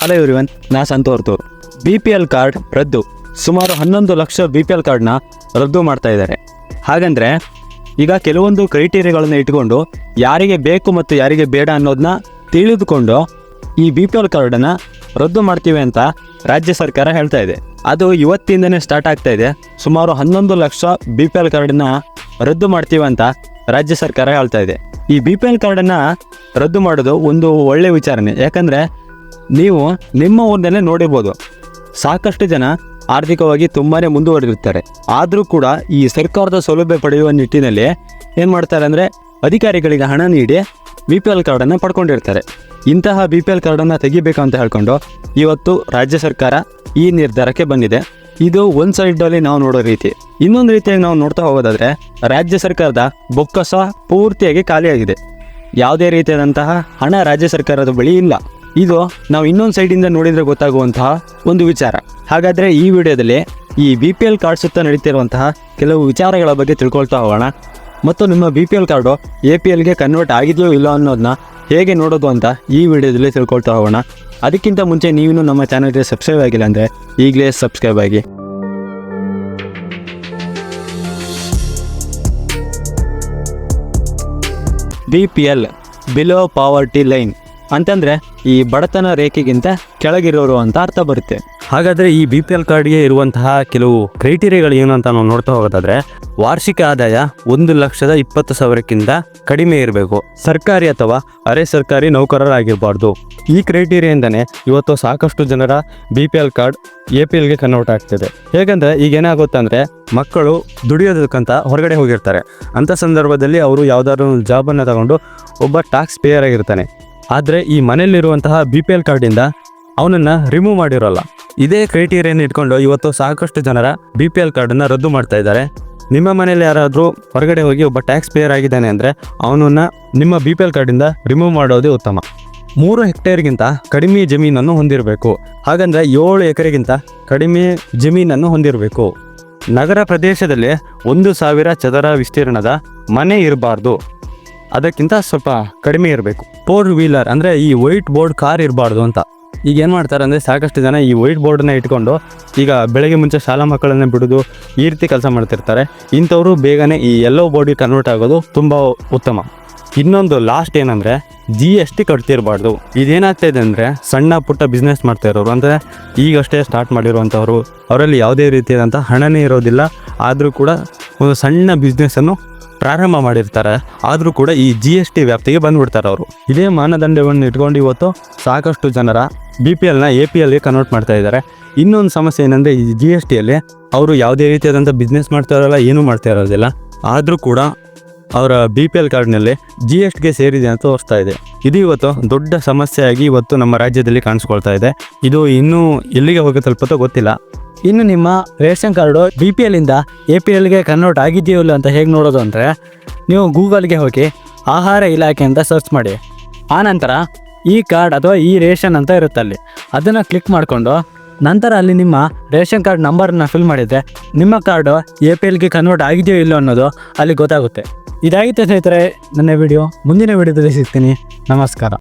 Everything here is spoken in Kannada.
ಹಲೋ ಎವ್ರಿವನ್ ನಾ ಸಂತೋರ್ತು ಬಿ ಪಿ ಎಲ್ ಕಾರ್ಡ್ ರದ್ದು. ಸುಮಾರು ಹನ್ನೊಂದು ಲಕ್ಷ ಬಿ ಪಿ ಎಲ್ ಕಾರ್ಡ್ನ ರದ್ದು ಮಾಡ್ತಾ ಇದ್ದಾರೆ. ಹಾಗಂದರೆ, ಈಗ ಕೆಲವೊಂದು ಕ್ರೈಟೀರಿಯಾಗಳನ್ನು ಇಟ್ಕೊಂಡು ಯಾರಿಗೆ ಬೇಕು ಮತ್ತು ಯಾರಿಗೆ ಬೇಡ ಅನ್ನೋದನ್ನ ತಿಳಿದುಕೊಂಡು ಈ ಬಿ ಪಿ ಎಲ್ ಕಾರ್ಡನ್ನು ರದ್ದು ಮಾಡ್ತೀವಿ ಅಂತ ರಾಜ್ಯ ಸರ್ಕಾರ ಹೇಳ್ತಾ ಇದೆ. ಅದು ಇವತ್ತಿಂದನೇ ಸ್ಟಾರ್ಟ್ ಆಗ್ತಾ ಇದೆ. ಸುಮಾರು ಹನ್ನೊಂದು ಲಕ್ಷ ಬಿ ಪಿ ಎಲ್ ಕಾರ್ಡನ್ನ ರದ್ದು ಮಾಡ್ತೀವಿ ಅಂತ ರಾಜ್ಯ ಸರ್ಕಾರ ಹೇಳ್ತಾ ಇದೆ. ಈ ಬಿ ಪಿ ಎಲ್ ಕಾರ್ಡನ್ನು ರದ್ದು ಮಾಡೋದು ಒಂದು ಒಳ್ಳೆಯ ವಿಚಾರಣೆ. ಯಾಕಂದರೆ ನೀವು ನಿಮ್ಮ ಊರಿನಲ್ಲೇ ನೋಡಿರ್ಬೋದು. ಸಾಕಷ್ಟು ಜನ ಆರ್ಥಿಕವಾಗಿ ತುಂಬಾ ಮುಂದುವರೆದಿರ್ತಾರೆ. ಆದರೂ ಕೂಡ ಈ ಸರ್ಕಾರದ ಸೌಲಭ್ಯ ಪಡೆಯುವ ನಿಟ್ಟಿನಲ್ಲಿ ಏನು ಮಾಡ್ತಾರೆ ಅಂದರೆ ಅಧಿಕಾರಿಗಳಿಗೆ ಹಣ ನೀಡಿ ಬಿ ಪಿ ಎಲ್ ಕಾರ್ಡನ್ನು ಪಡ್ಕೊಂಡಿರ್ತಾರೆ. ಇಂತಹ ಬಿ ಪಿ ಎಲ್ ಕಾರ್ಡನ್ನು ತೆಗಿಬೇಕು ಅಂತ ಹೇಳ್ಕೊಂಡು ಇವತ್ತು ರಾಜ್ಯ ಸರ್ಕಾರ ಈ ನಿರ್ಧಾರಕ್ಕೆ ಬಂದಿದೆ. ಇದು ಒಂದು ಸೈಡಲ್ಲಿ ನಾವು ನೋಡೋ ರೀತಿ. ಇನ್ನೊಂದು ರೀತಿಯಾಗಿ ನಾವು ನೋಡ್ತಾ ಹೋಗೋದಾದರೆ ರಾಜ್ಯ ಸರ್ಕಾರದ ಬೊಕ್ಕಸ ಪೂರ್ತಿಯಾಗಿ ಖಾಲಿಯಾಗಿದೆ. ಯಾವುದೇ ರೀತಿಯಾದಂತಹ ಹಣ ರಾಜ್ಯ ಸರ್ಕಾರದ ಬಳಿ ಇಲ್ಲ. ಇದು ನಾವು ಇನ್ನೊಂದು ಸೈಡಿಂದ ನೋಡಿದರೆ ಗೊತ್ತಾಗುವಂತಹ ಒಂದು ವಿಚಾರ. ಹಾಗಾದರೆ ಈ ವಿಡಿಯೋದಲ್ಲಿ ಈ ಬಿ ಪಿ ಎಲ್ ಕಾರ್ಡ್ ಸುತ್ತ ನಡೀತಿರುವಂತಹ ಕೆಲವು ವಿಚಾರಗಳ ಬಗ್ಗೆ ತಿಳ್ಕೊಳ್ತಾ ಹೋಗೋಣ. ಮತ್ತು ನಿಮ್ಮ B P L card A P ಎಲ್ಗೆ convert ಆಗಿದೆಯೋ ಇಲ್ಲೋ ಅನ್ನೋದನ್ನ ಹೇಗೆ ನೋಡೋದು ಅಂತ ಈ ವಿಡಿಯೋದಲ್ಲಿ ತಿಳ್ಕೊಳ್ತಾ ಹೋಗೋಣ. ಅದಕ್ಕಿಂತ ಮುಂಚೆ ನೀವಿನ್ನೂ ನಮ್ಮ ಚಾನಲ್ಗೆ ಸಬ್ಸ್ಕ್ರೈಬ್ ಆಗಿಲ್ಲ ಅಂದರೆ ಈಗಲೇ ಸಬ್ಸ್ಕ್ರೈಬ್ ಆಗಿ. B P L below poverty line ಅಂತಂದರೆ ಈ ಬಡತನ ರೇಖೆಗಿಂತ ಕೆಳಗಿರೋರು ಅಂತ ಅರ್ಥ ಬರುತ್ತೆ. ಹಾಗಾದ್ರೆ ಈ ಬಿ ಪಿ ಎಲ್ ಕಾರ್ಡ್ಗೆ ಇರುವಂತಹ ಕೆಲವು ಕ್ರೈಟೀರಿಯಾಗಳು ಏನು ಅಂತ ನಾವು ನೋಡ್ತಾ ಹೋಗೋದಾದ್ರೆ, ವಾರ್ಷಿಕ ಆದಾಯ ಒಂದು ಲಕ್ಷದ ಇಪ್ಪತ್ತು ಸಾವಿರಕ್ಕಿಂತ ಕಡಿಮೆ ಇರಬೇಕು. ಸರ್ಕಾರಿ ಅಥವಾ ಅರೆ ಸರ್ಕಾರಿ ನೌಕರರಾಗಿರಬಾರ್ದು. ಈ ಕ್ರೈಟೀರಿಯಿಂದನೇ ಇವತ್ತು ಸಾಕಷ್ಟು ಜನರ B P L card A P ಎಲ್ಗೆ convert ಆಗ್ತಿದೆ. ಹೇಗಂದ್ರೆ ಈಗ ಏನಾಗುತ್ತೆ ಅಂದ್ರೆ, ಮಕ್ಕಳು ದುಡಿಯೋದಕ್ಕಂತ ಹೊರಗಡೆ ಹೋಗಿರ್ತಾರೆ. ಅಂಥ ಸಂದರ್ಭದಲ್ಲಿ ಅವರು ಯಾವುದಾದ್ರು ಜಾಬನ್ನು ತಗೊಂಡು ಒಬ್ಬ ಟ್ಯಾಕ್ಸ್ ಪೇಯರ್ ಆಗಿರ್ತಾನೆ. ಆದರೆ ಈ ಮನೆಯಲ್ಲಿರುವಂತಹ ಬಿ ಪಿ ಎಲ್ ಕಾರ್ಡಿಂದ ಅವನನ್ನು ರಿಮೂವ್ ಮಾಡಿರೋಲ್ಲ. ಇದೇ ಕ್ರೈಟೀರಿಯನ್ ಇಟ್ಕೊಂಡು ಇವತ್ತು ಸಾಕಷ್ಟು ಜನರ ಬಿ ಪಿ ಎಲ್ ಕಾರ್ಡನ್ನು ರದ್ದು ಮಾಡ್ತಾ ಇದ್ದಾರೆ. ನಿಮ್ಮ ಮನೆಯಲ್ಲಿ ಯಾರಾದರೂ ಹೊರಗಡೆ ಹೋಗಿ ಒಬ್ಬ ಟ್ಯಾಕ್ಸ್ ಪೇಯರ್ ಆಗಿದ್ದಾನೆ ಅಂದರೆ ಅವನನ್ನು ನಿಮ್ಮ ಬಿ ಪಿ ಎಲ್ ಕಾರ್ಡಿಂದ ರಿಮೂವ್ ಮಾಡೋದೇ ಉತ್ತಮ. ಮೂರು ಹೆಕ್ಟೇರ್ಗಿಂತ ಕಡಿಮೆ ಜಮೀನನ್ನು ಹೊಂದಿರಬೇಕು. ಹಾಗಂದರೆ ಏಳು ಎಕರೆಗಿಂತ ಕಡಿಮೆ ಜಮೀನನ್ನು ಹೊಂದಿರಬೇಕು. ನಗರ ಪ್ರದೇಶದಲ್ಲಿ ಒಂದು ಸಾವಿರ ಚದರ ವಿಸ್ತೀರ್ಣದ ಮನೆ ಇರಬಾರ್ದು. ಅದಕ್ಕಿಂತ ಸ್ವಲ್ಪ ಕಡಿಮೆ ಇರಬೇಕು. ಫೋರ್ ವೀಲರ್ ಅಂದರೆ ಈ ವೈಟ್ ಬೋರ್ಡ್ ಕಾರ್ ಇರಬಾರ್ದು ಅಂತ. ಈಗ ಏನು ಮಾಡ್ತಾರೆ ಅಂದರೆ ಸಾಕಷ್ಟು ಜನ ಈ ವೈಟ್ ಬೋರ್ಡನ್ನ ಇಟ್ಕೊಂಡು ಈಗ ಬೆಳಗ್ಗೆ ಮುಂಚೆ ಶಾಲಾ ಮಕ್ಕಳನ್ನ ಬಿಡೋದು ಈ ರೀತಿ ಕೆಲಸ ಮಾಡ್ತಿರ್ತಾರೆ. ಇಂಥವರು ಬೇಗನೆ ಈ ಎಲ್ಲೋ ಬೋರ್ಡಿಗೆ ಕನ್ವರ್ಟ್ ಆಗೋದು ತುಂಬ ಉತ್ತಮ. ಇನ್ನೊಂದು ಲಾಸ್ಟ್ ಏನಂದರೆ ಜಿ ಎಸ್ ಟಿ ಕಟ್ತಿರಬಾರ್ದು. ಇದೇನಾಗ್ತಾ ಇದೆ ಅಂದರೆ ಸಣ್ಣ ಪುಟ್ಟ ಬಿಸ್ನೆಸ್ ಮಾಡ್ತಾ ಇರೋರು ಅಂದರೆ ಈಗಷ್ಟೇ ಸ್ಟಾರ್ಟ್ ಮಾಡಿರುವಂಥವ್ರು, ಅವರಲ್ಲಿ ಯಾವುದೇ ರೀತಿಯಾದಂಥ ಹಣನೇ ಇರೋದಿಲ್ಲ. ಆದರೂ ಕೂಡ ಒಂದು ಸಣ್ಣ ಬಿಸ್ನೆಸ್ಸನ್ನು ಪ್ರಾರಂಭ ಮಾಡಿರ್ತಾರೆ. ಆದರೂ ಕೂಡ ಈ ಜಿ ಎಸ್ ಟಿ ವ್ಯಾಪ್ತಿಗೆ ಬಂದ್ಬಿಡ್ತಾರೆ ಅವರು. ಇದೇ ಮಾನದಂಡವನ್ನು ಇಟ್ಕೊಂಡು ಇವತ್ತು ಸಾಕಷ್ಟು ಜನರ ಬಿ ಪಿ ಎಲ್ನ ಎ ಪಿ ಎಲ್ಗೆ ಕನ್ವರ್ಟ್ ಮಾಡ್ತಾ ಇದ್ದಾರೆ. ಇನ್ನೊಂದು ಸಮಸ್ಯೆ ಏನಂದರೆ ಈ ಜಿ ಎಸ್ ಟಿಯಲ್ಲಿ ಅವರು ಯಾವುದೇ ರೀತಿಯಾದಂಥ ಬಿಸ್ನೆಸ್ ಮಾಡ್ತಾ ಇರೋಲ್ಲ, ಏನೂ ಮಾಡ್ತಾ ಇರೋದಿಲ್ಲ. ಆದರೂ ಕೂಡ ಅವರ ಬಿ ಪಿ ಎಲ್ ಕಾರ್ಡ್ನಲ್ಲಿ ಜಿ ಎಸ್ ಟಿಗೆ ಸೇರಿದೆ ಅಂತ ತೋರಿಸ್ತಾ ಇದೆ. ಇದು ಇವತ್ತು ದೊಡ್ಡ ಸಮಸ್ಯೆಯಾಗಿ ಇವತ್ತು ನಮ್ಮ ರಾಜ್ಯದಲ್ಲಿ ಕಾಣಿಸ್ಕೊಳ್ತಾ ಇದೆ. ಇದು ಇನ್ನೂ ಎಲ್ಲಿಗೆ ಹೋಗಿ ತಲುಪುತ್ತೋ ಗೊತ್ತಿಲ್ಲ. ಇನ್ನು ನಿಮ್ಮ ರೇಷನ್ ಕಾರ್ಡು ಬಿ ಪಿ ಎಲ್ಲಿಂದ ಎ ಪಿ ಎಲ್ಗೆ ಕನ್ವರ್ಟ್ ಆಗಿದೆಯೋ ಇಲ್ಲ ಅಂತ ಹೇಗೆ ನೋಡೋದು ಅಂದರೆ ನೀವು ಗೂಗಲ್ಗೆ ಹೋಗಿ ಆಹಾರ ಇಲಾಖೆ ಅಂತ ಸರ್ಚ್ ಮಾಡಿ. ಆನಂತರ ಈ ಕಾರ್ಡ್ ಅಥವಾ ಈ ರೇಷನ್ ಅಂತ ಇರುತ್ತೆ ಅಲ್ಲಿ. ಅದನ್ನು ಕ್ಲಿಕ್ ಮಾಡಿಕೊಂಡು ನಂತರ ಅಲ್ಲಿ ನಿಮ್ಮ ರೇಷನ್ ಕಾರ್ಡ್ ನಂಬರನ್ನು ಫಿಲ್ ಮಾಡಿದರೆ ನಿಮ್ಮ ಕಾರ್ಡು ಎ ಪಿ ಎಲ್ಗೆ ಕನ್ವರ್ಟ್ ಆಗಿದೆಯೋ ಇಲ್ಲೋ ಅನ್ನೋದು ಅಲ್ಲಿ ಗೊತ್ತಾಗುತ್ತೆ. ಇದಾಗಿತ್ತು ಸ್ನೇಹಿತರೆ, ನನ್ನ ವಿಡಿಯೋ ಮುಂದಿನ ವಿಡಿಯೋದಲ್ಲಿ ಸಿಗ್ತೀನಿ. ನಮಸ್ಕಾರ.